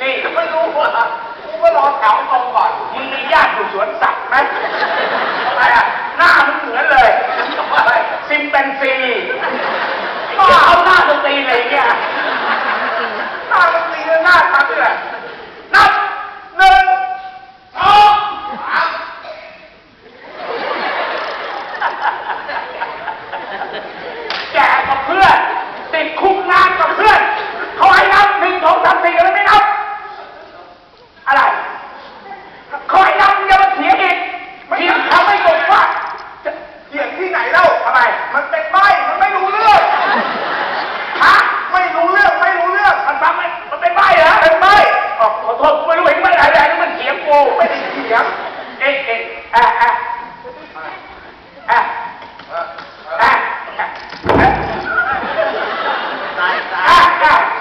นี่ไม่รู้ว่ากูก็รอแถวตรงก่อน มึงมีญาติอยู่สวนสัตว์ไหมอะไรอะหน้ามึงเหมือนเลยสิมเป็นซีบ้า สีเขียวเอ๊ะเอ๊ะอะอะอะอะอะอะ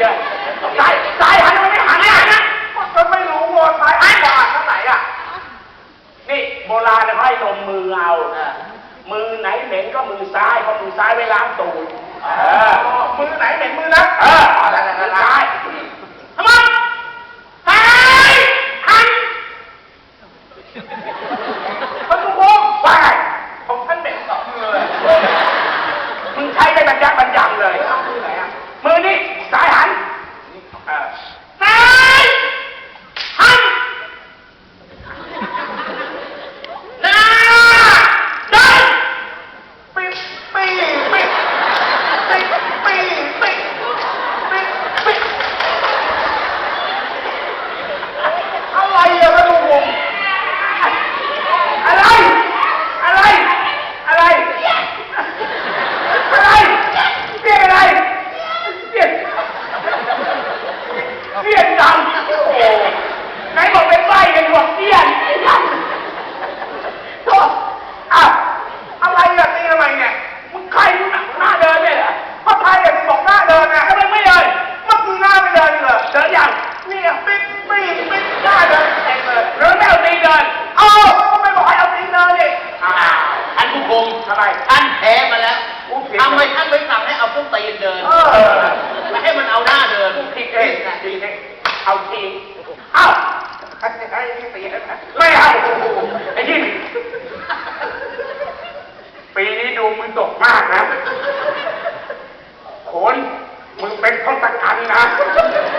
สิ่งจริงเลยซ้ายซ้ายหันมันไม่หันไม่หันนะก็ไม่รู้ว่าซ้ายหันขวาข้างไหนอะ นี่โบราณเขาให้ลงมือเอาเออมือไหนเหม็นก็มือซ้ายเพราะมือซ้ายไว้ล้างตูดเออมือไหนเหม็นมือนั้นเออได้ได้ได้ทำไมซ้ายหันพระทุกวงไปของท่านเหม็นสองมือเลยมึงใช้ได้บรรยับบรรยังเลยมือไหนอะมือนี้ซ้ายหัน ดังโอ้โหไหนบอกเป็นใบเป็นบอกเตี้ยนโธ่อะอะไรอะตีทำไมเนี่ยมึงใครมึงหน้าเดินเนี่ยเหรอเพราะใครอะมึงบอกหน้าเดินนะทำไมไม่เดินมันคือหน้าไม่เดินเหรอเดินยังนี่อะปิ๊กปิ๊กปิ๊กหน้าเดินเองเลยหรือไม่เอาตีนเดินเอ้าก็ไม่บอกให้เอาตีนเดินดิอ้าวท่านผู้คุมทำไมท่านแพ้มาแล้วอู้ผิดทำไมท่านไม่สั่งให้เอาส้นตีนเดิน เออ ไม่ให้มันเอาหน้าเดิน ผิดเองผิดเอง เอาจริงเอ้าไอ้ไอ้นี่ตีนะไม่เอาไอ้ที่ปีนี้ดูมึงตกมากนะโขนมึงเป็นทศกัณฐ์นะ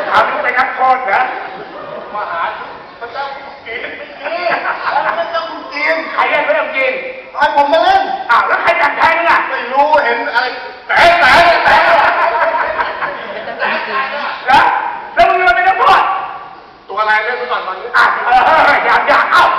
ถามมึงเป็นนักโทษเหรอ 啊啊啊啊啊啊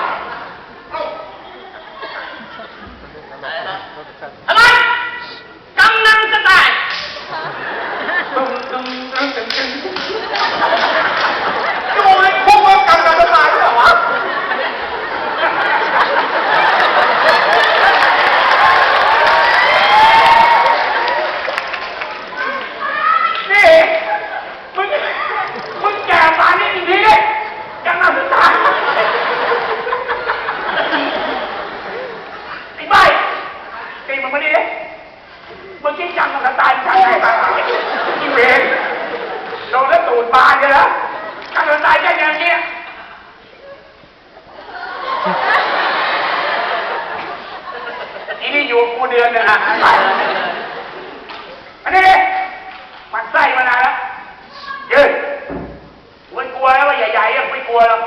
เมื่อกี้จังมันตายจังไงบ้างอีเวนโดนแล้วตูดบานเลยนะจังมันตายแค่อย่างเงี้ยอีนี่อยู่กูเดือนหนึงอะอันนี้มันไส้มานานแล้วยืนมึงกลัวแล้วว่าใหญ่ๆยังไม่กลัวหรอก